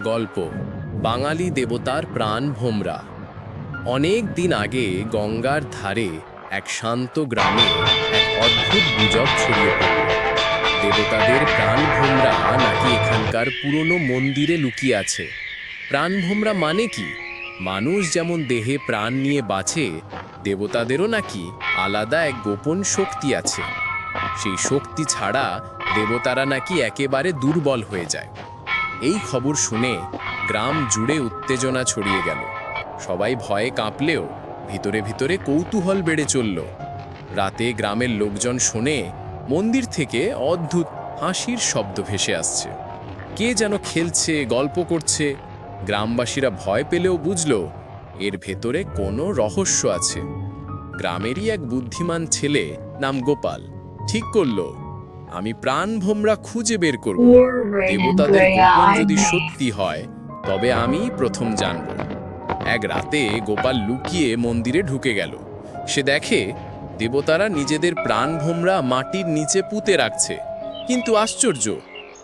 গল্প। বাঙালি দেবতার প্রাণ ভোমরা। অনেক দিন আগে গঙ্গার ধারে এক শান্ত গ্রামে এক অদ্ভুত গুজব ছড়িয়ে পড়ল। দেবতাদের প্রাণ ভোমরা নাকি এখানকার পুরনো মন্দিরে লুকিয়ে আছে। প্রাণ ভোমরা মানে কি? মানুষ যেমন দেহে প্রাণ নিয়ে বাঁচে, দেবতাদেরও নাকি আলাদা এক গোপন শক্তি আছে। সেই শক্তি ছাড়া দেবতারা নাকি একেবারে দুর্বল হয়ে যায়। এই খবর শুনে গ্রাম জুড়ে উত্তেজনা ছড়িয়ে গেল। সবাই ভয়ে কাঁপলেও ভিতরে ভিতরে কৌতূহল বেড়ে চলল। রাতে গ্রামের লোকজন শুনে মন্দির থেকে অদ্ভুত হাসির শব্দ ভেসে আসছে। কে যেন খেলছে, গল্প করছে। গ্রামবাসীরা ভয় পেলেও বুঝল এর ভেতরে কোনো রহস্য আছে। গ্রামেরই এক বুদ্ধিমান ছেলে নাম গোপাল ঠিক করল আমি প্রাণ ভোমরা খুঁজে বের করব। দেবতাদের গোপন যদি সত্যি হয় তবে আমি প্রথম জানব। এক রাতে গোপাল লুকিয়ে মন্দিরে ঢুকে গেল। সে দেখে দেবতারা নিজেদের প্রাণ ভোমরা মাটির নিচে পুঁতে রাখছে। কিন্তু আশ্চর্য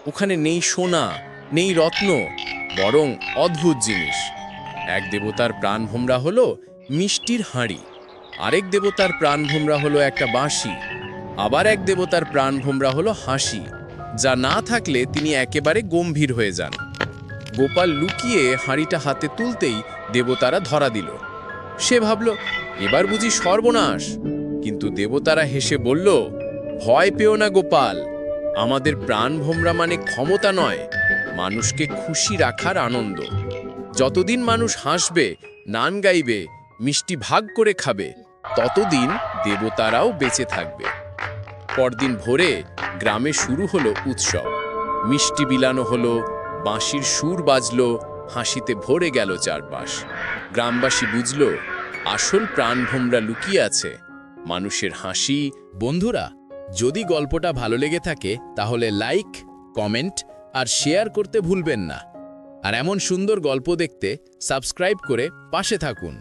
ওখানে নেই সোনা নেই রত্ন বরং অদ্ভুত জিনিস। এক দেবতার প্রাণ ভোমরা হলো মিষ্টির হাঁড়ি। আরেক দেবতার প্রাণ ভোমরা হলো একটা বাঁশি। আবার এক দেবতার প্রাণ ভোমরা হলো হাসি, যা না থাকলে তিনি একেবারে গম্ভীর হয়ে যান। গোপাল লুকিয়ে হাঁড়িটা হাতে তুলতেই দেবতারা ধরা দিল। সে ভাবল, এবার বুঝি সর্বনাশ। কিন্তু দেবতারা হেসে বলল, ভয় পেও না গোপাল, আমাদের প্রাণ ভোমরা মানে ক্ষমতা নয়, মানুষকে খুশি রাখার আনন্দ। যতদিন মানুষ হাসবে, নান গাইবে, মিষ্টি ভাগ করে খাবে, ততদিন দেবতারাও বেঁচে থাকবে। পরদিন ভোরে গ্রামে শুরু হলো উৎসব। মিষ্টি বিলানো হলো, বাঁশির সুর বাজলো, হাসিতে ভরে গেল চারপাশ। গ্রামবাসী বুঝল, আসল প্রাণভোমরা লুকিয়ে আছে। মানুষের হাসি, বন্ধুরা, যদি গল্পটা ভালো লেগে থাকে, তাহলে লাইক, কমেন্ট আর শেয়ার করতে ভুলবেন না। আর এমন সুন্দর গল্প দেখতে সাবস্ক্রাইব করে পাশে থাকুন।